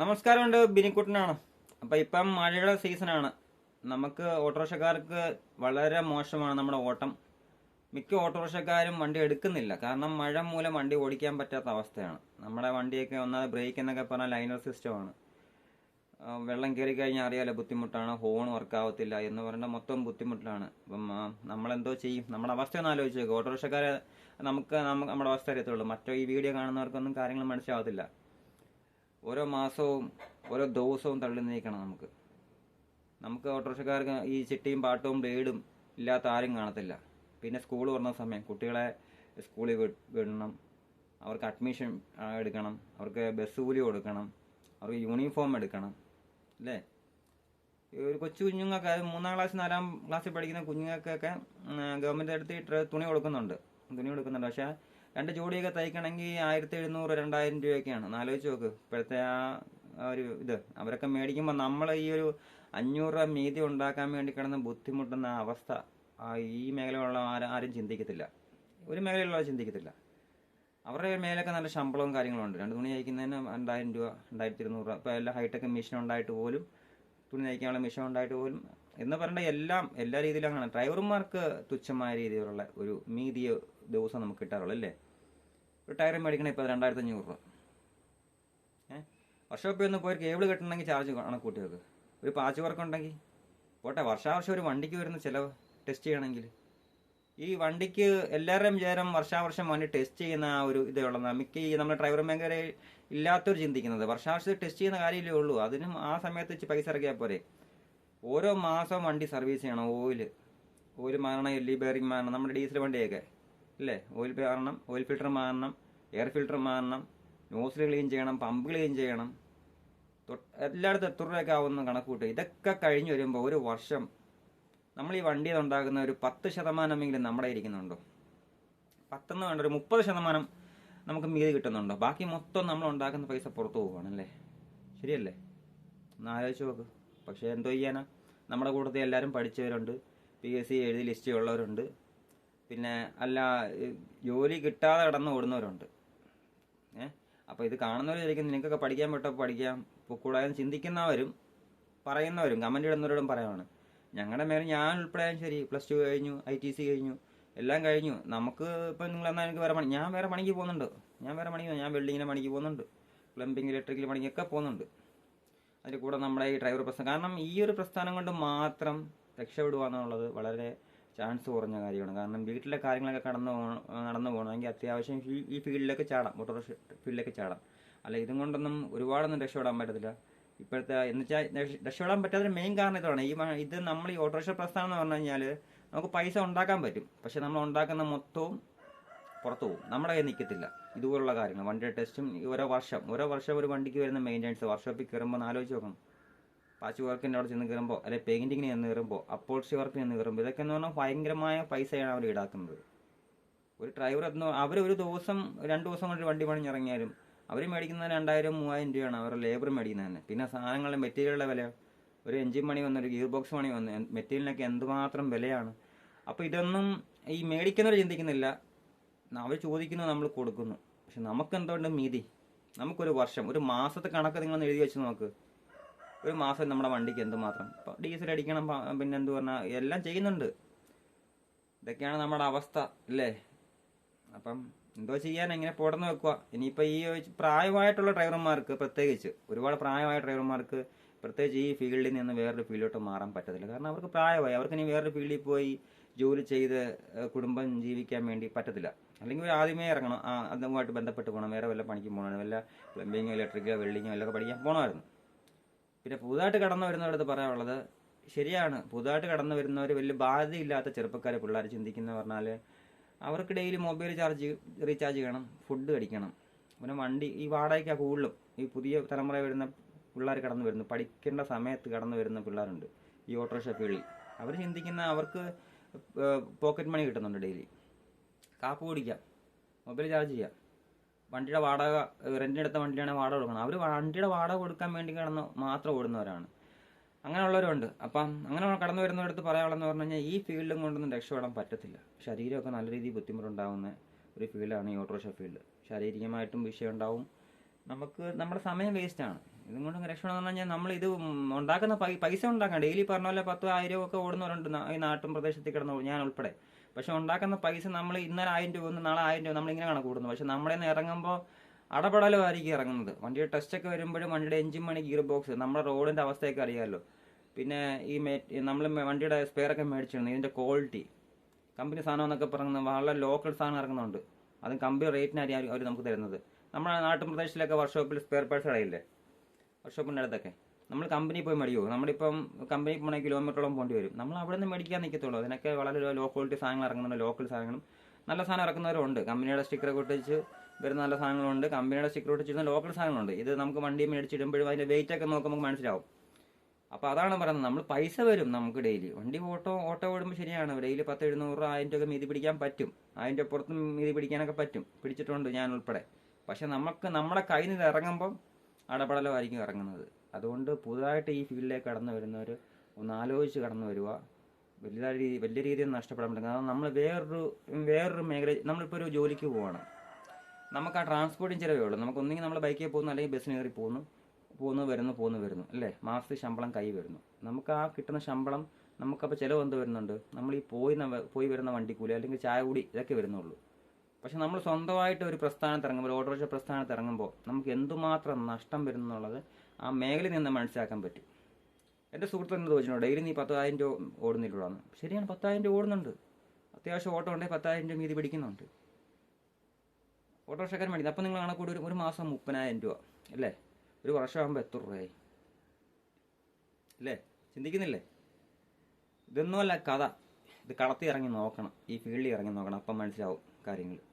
നമസ്കാരമുണ്ട് ബിനിക്കുട്ടനാണ്. അപ്പൊ ഇപ്പം മഴയുടെ സീസണാണ്. നമുക്ക് ഓട്ടോറിക്ഷക്കാർക്ക് വളരെ മോശമാണ് നമ്മുടെ ഓട്ടം. മിക്ക ഓട്ടോറിക്ഷക്കാരും വണ്ടി എടുക്കുന്നില്ല. കാരണം മഴ മൂലം വണ്ടി ഓടിക്കാൻ പറ്റാത്ത അവസ്ഥയാണ്. നമ്മുടെ വണ്ടിയൊക്കെ ഒന്നാമത് ബ്രേക്ക് എന്നൊക്കെ പറഞ്ഞാൽ ലൈനർ സിസ്റ്റമാണ് വെള്ളം കയറി കഴിഞ്ഞാൽ അറിയാലോ ബുദ്ധിമുട്ടാണ് ഹോൺ വർക്ക് ആവത്തില്ല എന്ന് പറഞ്ഞാൽ മൊത്തം ബുദ്ധിമുട്ടിലാണ്. അപ്പം നമ്മളെന്തോ ചെയ്യും. നമ്മുടെ അവസ്ഥ ഒന്ന് ആലോചിച്ച് നോക്കുക ഓട്ടോറിക്ഷക്കാരെ നമുക്ക് നമ്മുടെ അവസ്ഥ അറിയത്തുള്ളൂ. മറ്റോ ഈ വീഡിയോ കാണുന്നവർക്കൊന്നും കാര്യങ്ങൾ മനസ്സിലാവത്തില്ല. ഓരോ മാസവും ഓരോ ദിവസവും തള്ളി നീക്കണം നമുക്ക്. നമുക്ക് ഓട്ടോറിക്ഷക്കാർക്ക് ഈ ചിട്ടിയും പാട്ടവും ബ്ലേഡും ഇല്ലാത്ത ആരും കാണത്തില്ല. പിന്നെ സ്കൂൾ വരുന്ന സമയം കുട്ടികളെ സ്കൂളിൽ വിടണം. അവർക്ക് അഡ്മിഷൻ എടുക്കണം. അവർക്ക് ബസ് കൂലി കൊടുക്കണം. അവർക്ക് യൂണിഫോം എടുക്കണം. അല്ലേ? ഒരു കൊച്ചു കുഞ്ഞുങ്ങൾക്ക് മൂന്നാം ക്ലാസ് നാലാം ക്ലാസ്സിൽ പഠിക്കുന്ന കുഞ്ഞുങ്ങൾക്കൊക്കെ ഗവൺമെന്റ് അടുത്ത് തുണി കൊടുക്കുന്നുണ്ട്. തുണി കൊടുക്കുന്നുണ്ട്. പക്ഷേ രണ്ട് ജോഡിയൊക്കെ തയ്ക്കണമെങ്കിൽ ആയിരത്തി എഴുന്നൂറ് രണ്ടായിരം രൂപയൊക്കെയാണ്. നാലോചിച്ച് നോക്ക്. ഇപ്പോഴത്തെ ആ ഒരു ഇത്. അവരൊക്കെ മേടിക്കുമ്പോൾ നമ്മൾ ഈ ഒരു അഞ്ഞൂറ് രൂപ മീതി ഉണ്ടാക്കാൻ വേണ്ടി കിടന്ന് ബുദ്ധിമുട്ടുന്ന അവസ്ഥ ഈ മേഖലയുള്ള ആരും ആരും ചിന്തിക്കത്തില്ല. ഒരു മേഖലയിലുള്ള ചിന്തിക്കത്തില്ല. അവരുടെ മേലൊക്കെ നല്ല ശമ്പളവും കാര്യങ്ങളും ഉണ്ട്. രണ്ട് തുണി തയ്ക്കുന്നതിന് രണ്ടായിരം രൂപ രണ്ടായിരത്തി ഇരുന്നൂറ് രൂപ. ഇപ്പോൾ എല്ലാ ഹൈടെക് മെഷീൻ ഉണ്ടായിട്ട് പോലും തുണി തയ്ക്കാനുള്ള മെഷീൻ ഉണ്ടായിട്ട് പോലും എന്ന് പറയേണ്ട എല്ലാം എല്ലാ രീതിയിലും അങ്ങനെ ഡ്രൈവർമാർക്ക് തുച്ഛമായ രീതിയിലുള്ള ഒരു മീതിയ ദിവസം നമുക്ക് കിട്ടാറുള്ളൂ അല്ലേ? ഒരു ടയർ മേടിക്കണേ ഇപ്പോൾ രണ്ടായിരത്തി അഞ്ഞൂറ് രൂപ. ഏഹ് വർഷോപ്പിൽ ഒന്ന് പോയി കേബിൾ കെട്ടണമെങ്കിൽ ചാർജ് കണക്കൂട്ടി വെക്ക് ഒരു പാച്ച് വർക്ക് ഉണ്ടെങ്കിൽ. പോട്ടെ വർഷാവർഷം ഒരു വണ്ടിക്ക് വരുന്ന ചിലവ് ടെസ്റ്റ് ചെയ്യണമെങ്കിൽ. ഈ വണ്ടിക്ക് എല്ലാവരുടെയും വിചാരം വർഷാവർഷം വണ്ടി ടെസ്റ്റ് ചെയ്യുന്ന ആ ഒരു ഇതേ ഉള്ളതാണ് മിക്ക ഈ നമ്മുടെ ഡ്രൈവർ മേഖല ഇല്ലാത്തവർ ചിന്തിക്കുന്നത് വർഷാവർഷം ടെസ്റ്റ് ചെയ്യുന്ന കാര്യമല്ലേ ഉള്ളൂ. അതിനും ആ സമയത്ത് വെച്ച് പൈസ ഇറക്കിയാൽ പോരെ. ഓരോ മാസം വണ്ടി സർവീസ് ചെയ്യണം. ഓയിൽ ഓയിൽ മാറണം എല്ലി ബെയറിംഗ് മാറണം നമ്മുടെ ഡീസൽ വണ്ടിയൊക്കെ. അല്ലേ ഓയിൽ മാറണം ഓയിൽ ഫിൽട്ടർ മാറണം എയർ ഫിൽട്ടർ മാറണം നോസിൽ ക്ലീൻ ചെയ്യണം പമ്പ് ക്ലീൻ ചെയ്യണം. എല്ലായിടത്തും എത്ര രൂപയൊക്കെ ആവുന്ന കണക്ക് കൂട്ടുക. ഇതൊക്കെ കഴിഞ്ഞ് വരുമ്പോൾ ഒരു വർഷം നമ്മൾ ഈ വണ്ടിയിൽ ഉണ്ടാക്കുന്ന ഒരു പത്ത് ശതമാനമെങ്കിലും നമ്മുടെ ഇരിക്കുന്നുണ്ടോ? പത്തെന്ന് വേണ്ട ഒരു മുപ്പത് ശതമാനം നമുക്ക് മീതി കിട്ടുന്നുണ്ടോ? ബാക്കി മൊത്തം നമ്മൾ ഉണ്ടാക്കുന്ന പൈസ പുറത്തു പോവുകയാണല്ലേ ശരിയല്ലേ? ഒന്ന് ആലോചിച്ച് നോക്ക്. പക്ഷേ എന്തോ ചെയ്യാനാ? നമ്മുടെ കൂട്ടത്തിൽ എല്ലാവരും പഠിച്ചവരുണ്ട്. പി എസ് സി എഴുതി ലിസ്റ്റ് ഉള്ളവരുണ്ട്. പിന്നെ അല്ല ജോലി കിട്ടാതെ കിടന്ന് ഓടുന്നവരുണ്ട്. ഏഹ് അപ്പോൾ ഇത് കാണുന്നവർ ശരിക്കും നിനക്കൊക്കെ പഠിക്കാൻ പറ്റപ്പോൾ പഠിക്കാം. കൂടാതെ ചിന്തിക്കുന്നവരും പറയുന്നവരും കമന്റ് ഇടുന്നവരോടും പറയാണ് ഞങ്ങളുടെ മേലെ ഞാൻ ഉൾപ്പെടെയാലും ശരി പ്ലസ് ടു കഴിഞ്ഞു ഐ ടി സി കഴിഞ്ഞു എല്ലാം കഴിഞ്ഞു. നമുക്ക് ഇപ്പം നിങ്ങൾ എന്നാൽ എനിക്ക് വേറെ പണി ഞാൻ വേറെ പണിക്ക് പോകുന്നുണ്ട്. ഞാൻ വേറെ പണിക്ക് ഞാൻ വെൽഡിങ്ങിന്റെ പണിക്ക് പോകുന്നുണ്ട്. പ്ലംബിംഗ് ഇലക്ട്രിക്കൽ പണിക്കൊക്കെ പോകുന്നുണ്ട്. അതിന്റെ കൂടെ നമ്മുടെ ഈ ഡ്രൈവർ പ്രസ്ഥാനം. കാരണം ഈ ഒരു പ്രസ്ഥാനം കൊണ്ട് മാത്രം രക്ഷപ്പെടുക എന്നുള്ളത് വളരെ ചാൻസ് കുറഞ്ഞ കാര്യമാണ്. കാരണം വീട്ടിലെ കാര്യങ്ങളൊക്കെ കടന്നു നടന്നു പോകണമെങ്കിൽ അത്യാവശ്യം ഈ- ഫീൽഡിലൊക്കെ ചാടാം. മോട്ടോർ ഫീൽഡിലൊക്കെ ചാടാം. അല്ല ഇതും കൊണ്ടൊന്നും ഒരുപാടൊന്നും രക്ഷപ്പെടാൻ പറ്റത്തില്ല. ഇപ്പോഴത്തെ എന്ന് വെച്ചാൽ രക്ഷപ്പെടാൻ പറ്റാത്ത മെയിൻ കാരണം ഇതാണ്. ഈ ഇത് നമ്മൾ ഈ ഓട്ടോറിക്ഷ പ്രസ്ഥാനം എന്ന് പറഞ്ഞു കഴിഞ്ഞാൽ നമുക്ക് പൈസ ഉണ്ടാക്കാൻ പറ്റും. പക്ഷെ നമ്മൾ ഉണ്ടാക്കുന്ന മൊത്തവും പുറത്തു പോകും. നമ്മുടെ കയ്യിൽ നിൽക്കത്തില്ല. ഇതുപോലുള്ള കാര്യങ്ങൾ. വണ്ടിയുടെ ടെസ്റ്റും ഓരോ വർഷം ഓരോ വർഷം ഒരു വണ്ടിക്ക് വരുന്ന മെയിന്റെനൻസ് വർക്ക്ഷോപ്പിൽ കയറുമ്പോൾ ആലോചിച്ച് നോക്കണം. പാച്ച് വർക്കിന്റെ അവിടെ ചെന്ന് കയറുമ്പോൾ അല്ലെങ്കിൽ പെയിന്റിങ്ങിന് ചെന്ന് കയറുമ്പോൾ അപ്പോൾസി വർക്കിന് ചെന്ന് കയറുമ്പോൾ ഇതൊക്കെ എന്ന് പറഞ്ഞാൽ ഭയങ്കരമായ പൈസയാണ് അവർ ഈടാക്കുന്നത്. ഒരു ഡ്രൈവർ എന്ന് അവർ ഒരു ദിവസം രണ്ട് ദിവസം കൊണ്ട് വണ്ടി പണിഞ്ഞിറങ്ങിയാലും അവർ മേടിക്കുന്നത് രണ്ടായിരം മൂവായിരം രൂപയാണ് അവരുടെ ലേബർ മേടിക്കുന്നത് തന്നെ. പിന്നെ സാധനങ്ങളുടെ മെറ്റീരിയലുടെ വില. ഒരു എഞ്ചിൻ പണി വന്നു ഒരു ഗിയർ ബോക്സ് പണി വന്നു മെറ്റീരിയലിനൊക്കെ എന്തുമാത്രം വിലയാണ്. അപ്പോൾ ഇതൊന്നും ഈ മേടിക്കുന്നവർ ചിന്തിക്കുന്നില്ല. അവർ ചോദിക്കുന്നു നമ്മൾ കൊടുക്കുന്നു. പക്ഷെ നമുക്ക് എന്തുകൊണ്ട് മീതി? നമുക്കൊരു വർഷം ഒരു മാസത്തെ കണക്ക് നിങ്ങളൊന്ന് എഴുതി വെച്ച് നോക്ക്. ഒരു മാസം നമ്മുടെ വണ്ടിക്ക് എന്തുമാത്രം? ഡീസൽ അടിക്കണം പിന്നെ എന്ത് പറഞ്ഞാൽ എല്ലാം ചെയ്യുന്നുണ്ട്. ഇതൊക്കെയാണ് നമ്മുടെ അവസ്ഥ അല്ലേ? അപ്പം എന്തോ ചെയ്യാൻ എങ്ങനെ പോടന്ന് വെക്കുക ഇനിയിപ്പോൾ ഈ പ്രായമായിട്ടുള്ള ഡ്രൈവർമാർക്ക് പ്രത്യേകിച്ച് ഒരുപാട് പ്രായമായ ഡ്രൈവർമാർക്ക് പ്രത്യേകിച്ച് ഈ ഫീൽഡിൽ നിന്ന് വേറൊരു ഫീൽഡിലോട്ട് മാറാൻ പറ്റത്തില്ല. കാരണം അവർക്ക് പ്രായമായി അവർക്ക് ഇനി വേറൊരു ഫീൽഡിൽ പോയി ജോലി ചെയ്ത് കുടുംബം ജീവിക്കാൻ വേണ്ടി പറ്റത്തില്ല. അല്ലെങ്കിൽ ആദ്യമേ ഇറങ്ങണം അതുമായിട്ട് ബന്ധപ്പെട്ട് പോകണം വേറെ വല്ല പണിക്ക് പോകണം വല്ല പ്ലംബിങ്ങോ ഇലക്ട്രിക്കോ വെൽഡിങ്ങോ എല്ലാം പഠിക്കാൻ പോകണമായിരുന്നു പിന്നെ പുതുതായിട്ട് കടന്നു വരുന്നവരത് പറയാനുള്ളത് ശരിയാണ്. പുതുതായിട്ട് കടന്നു വരുന്നവർ വലിയ ബാധ്യതയില്ലാത്ത ചെറുപ്പക്കാർ പിള്ളേർ ചിന്തിക്കുന്ന പറഞ്ഞാൽ അവർക്ക് ഡെയിലി മൊബൈൽ ചാർജ് റീചാർജ് ചെയ്യണം ഫുഡ് കഴിക്കണം പിന്നെ വണ്ടി ഈ വാടകയ്ക്കാണ് കൂടുതലും ഈ പുതിയ തലമുറ വരുന്ന പിള്ളേർ കടന്നു വരുന്നു. പഠിക്കേണ്ട സമയത്ത് കടന്നു വരുന്ന പിള്ളേരുണ്ട്. ഈ ഓട്ടോറിക്ഷ ഫീൽഡിൽ അവർ ചിന്തിക്കുന്ന അവർക്ക് പോക്കറ്റ് മണി കിട്ടുന്നുണ്ട് ഡെയിലി കാപ്പ് കുടിക്കാം. മൊബൈൽ ചാർജ് ചെയ്യാം. വണ്ടിയുടെ വാടക റെന്റിനെടുത്ത വണ്ടിയാണ് വാടക കൊടുക്കണം അവർ വണ്ടിയുടെ വാടക കൊടുക്കാൻ വേണ്ടി കിടന്ന് മാത്രം ഓടുന്നവരാണ്. അങ്ങനെയുള്ളവരുണ്ട്. അപ്പം അങ്ങനെ കടന്നു വരുന്നവരടുത്ത് പറയാനുള്ളതെന്ന് പറഞ്ഞു കഴിഞ്ഞാൽ ഈ ഫീൽഡും കൊണ്ടൊന്നും രക്ഷപ്പെടാൻ പറ്റത്തില്ല. ശരീരമൊക്കെ നല്ല രീതിയിൽ ബുദ്ധിമുട്ടുണ്ടാകുന്ന ഒരു ഫീൽഡാണ് ഈ ഓട്ടോറിക്ഷ ഫീൽഡ്. ശാരീരികമായിട്ടും വിഷയം ഉണ്ടാവും നമുക്ക് നമ്മുടെ സമയം വേസ്റ്റാണ് ഇതും കൊണ്ട് രക്ഷപ്പെടാന്ന് പറഞ്ഞു കഴിഞ്ഞാൽ നമ്മൾ ഇത് ഉണ്ടാക്കുന്ന പൈസ ഉണ്ടാക്കാം ഡെയിലി പറഞ്ഞ പോലെ പത്തോ ആയിരം ഒക്കെ ഓടുന്നവരുണ്ട്. ഈ നാട്ടും പ്രദേശത്തിൽ കിടന്നു ഞാൻ ഉൾപ്പെടെ. പക്ഷെ ഉണ്ടാക്കുന്ന പൈസ നമ്മൾ ഇന്നലെ ആയിരം രൂപ ഒന്ന് നാളെ ആയിരം രൂപ നമ്മളിങ്ങനെ കണക്ക് കൂടുന്നു. പക്ഷെ നമ്മുടെ നിന്ന് ഇറങ്ങുമ്പോൾ അടപടലുമായിരിക്കും ഇറങ്ങുന്നത്. വണ്ടിയുടെ ടെസ്റ്റ് ഒക്കെ വരുമ്പോഴും വണ്ടിയുടെ എഞ്ചിൻ മണി ഗിയർ ബോക്സ് നമ്മുടെ റോഡിന്റെ അവസ്ഥയൊക്കെ അറിയാമല്ലോ. പിന്നെ ഈ നമ്മൾ വണ്ടിയുടെ സ്പെയർ ഒക്കെ മേടിച്ചിരുന്നു ഇതിന്റെ ക്വാളിറ്റി കമ്പനി സാധനം എന്നൊക്കെ പറയുന്നത് വളരെ ലോക്കൽ സാധനം ഇറങ്ങുന്നുണ്ട്. അതും കമ്പനി റേറ്റിനായിരിക്കും അവർ നമുക്ക് തരുന്നത്. നമ്മുടെ നാട്ടിൻ പ്രദേശത്തിലൊക്കെ വർക്ക്ഷോപ്പിൽ സ്പെയർ പാർട്സ് കടയില്ലേ വർക്ക്ഷോപ്പിന്റെ അടുത്തൊക്കെ. നമ്മൾ കമ്പനി പോയി മേടിക്കുമോ നമ്മളിപ്പം കമ്പനി പോകണമെങ്കിൽ കിലോമീറ്ററോളം പോകേണ്ടി വരും. നമ്മൾ അവിടെ നിന്ന് മേടിക്കാൻ നിൽക്കത്തുള്ളൂ അതിനൊക്കെ വളരെ ലോ ക്വാളിറ്റി സാധനങ്ങൾ ഇറങ്ങുന്നുണ്ട് ലോക്കൽ സാധനങ്ങളും. നല്ല സാധനം ഇറക്കുന്നവരുണ്ട്. കമ്പനിയുടെ സ്റ്റിക്കറൊക്കെ ഒട്ടിച്ച് വരുന്ന നല്ല സാധനങ്ങളുണ്ട്. കമ്പനിയുടെ സ്റ്റിക്കർ ഒട്ടിച്ചിരുന്ന ലോക്കൽ സാധനങ്ങളുണ്ട്. ഇത് നമുക്ക് വണ്ടി മേടിച്ചിടുമ്പോഴും അതിന്റെ വെയിറ്റ് ഒക്കെ നോക്കുമ്പോൾ നമുക്ക് മനസ്സിലാവും. അപ്പോൾ അതാണ് പറയുന്നത്. നമ്മൾ പൈസ വരും നമുക്ക് ഡെയിലി വണ്ടി ഓട്ടോ ഓട്ടോ ഓടുമ്പോൾ ശരിയാണ്. ഡെയിലി പത്ത് എഴുന്നൂറ് ആയിരം രൂപ മീതി പിടിക്കാൻ പറ്റും. ആയിരം രൂപ പുറത്ത് മീതി പിടിക്കാനൊക്കെ പറ്റും. പിടിച്ചിട്ടുണ്ട് ഞാൻ ഉൾപ്പെടെ. പക്ഷെ നമുക്ക് നമ്മുടെ കയ്യിൽ നിന്ന് ഇറങ്ങുമ്പം അടപടലമായിരിക്കും ഇറങ്ങുന്നത്. അതുകൊണ്ട് പുതുതായിട്ട് ഈ ഫീൽഡിലേക്ക് കടന്നു വരുന്നവർ ഒന്ന് ആലോചിച്ച് കടന്നു വരിക വലിയ രീതി വലിയ രീതിയിൽ നഷ്ടപ്പെടാൻ പറ്റും കാരണം നമ്മൾ വേറൊരു വേറൊരു മേഖല നമ്മളിപ്പോൾ ഒരു ജോലിക്ക് പോവാണ്. നമുക്ക് ആ ട്രാൻസ്പോർട്ടിങ് ചിലവേ ഉള്ളൂ. നമുക്ക് ഒന്നെങ്കിൽ നമ്മൾ ബൈക്കിൽ പോകുന്നു അല്ലെങ്കിൽ ബസ്സിന് കയറി പോകുന്നു. പോകുന്നു വരുന്നു പോകുന്നു വരുന്നു. അല്ലേ? മാസത്തിൽ ശമ്പളം കൈ വരുന്നു. നമുക്ക് ആ കിട്ടുന്ന ശമ്പളം നമുക്കപ്പോൾ ചിലവ് എന്ത് വരുന്നുണ്ട്? നമ്മൾ ഈ പോയി പോയി വരുന്ന വണ്ടിക്കൂലി അല്ലെങ്കിൽ ചായ കൂടി ഇതൊക്കെ വരുന്നുള്ളൂ. പക്ഷേ നമ്മൾ സ്വന്തമായിട്ട് ഒരു പ്രസ്ഥാനത്ത് ഇറങ്ങുമ്പോൾ ഓട്ടോറിക്ഷ പ്രസ്ഥാനത്ത് ഇറങ്ങുമ്പോൾ നമുക്ക് എന്തുമാത്രം നഷ്ടം വരുന്നുള്ളത് ആ മേഖലയിൽ നിന്ന് മനസ്സിലാക്കാൻ പറ്റും. എന്റെ സുഹൃത്ത് എന്ന് ചോദിച്ചിട്ടുണ്ട് ഡെയിലി നീ പത്തായിരം രൂപ ഓടുന്നില്ലാന്ന് ശരിയാണ് പത്തായിരം രൂപ ഓടുന്നുണ്ട്. അത്യാവശ്യം ഓട്ടോ ഉണ്ടെങ്കിൽ പത്തായിരം രൂപ മീതി പിടിക്കുന്നുണ്ട്. ഓട്ടോറിക്ഷക്കാരൻ മേടിക്കുന്നത് അപ്പം നിങ്ങൾ കണക്കൂടി ഒരു ഒരു മാസം മുപ്പതിനായിരം രൂപ അല്ലേ? ഒരു വർഷമാകുമ്പോൾ എത്ര രൂപയായി? അല്ലേ? ചിന്തിക്കുന്നില്ലേ? ഇതൊന്നുമല്ല കഥ. ഇത് കളത്തി ഇറങ്ങി നോക്കണം. ഈ ഫീൽഡിൽ ഇറങ്ങി നോക്കണം. അപ്പം മനസ്സിലാവും കാര്യങ്ങൾ.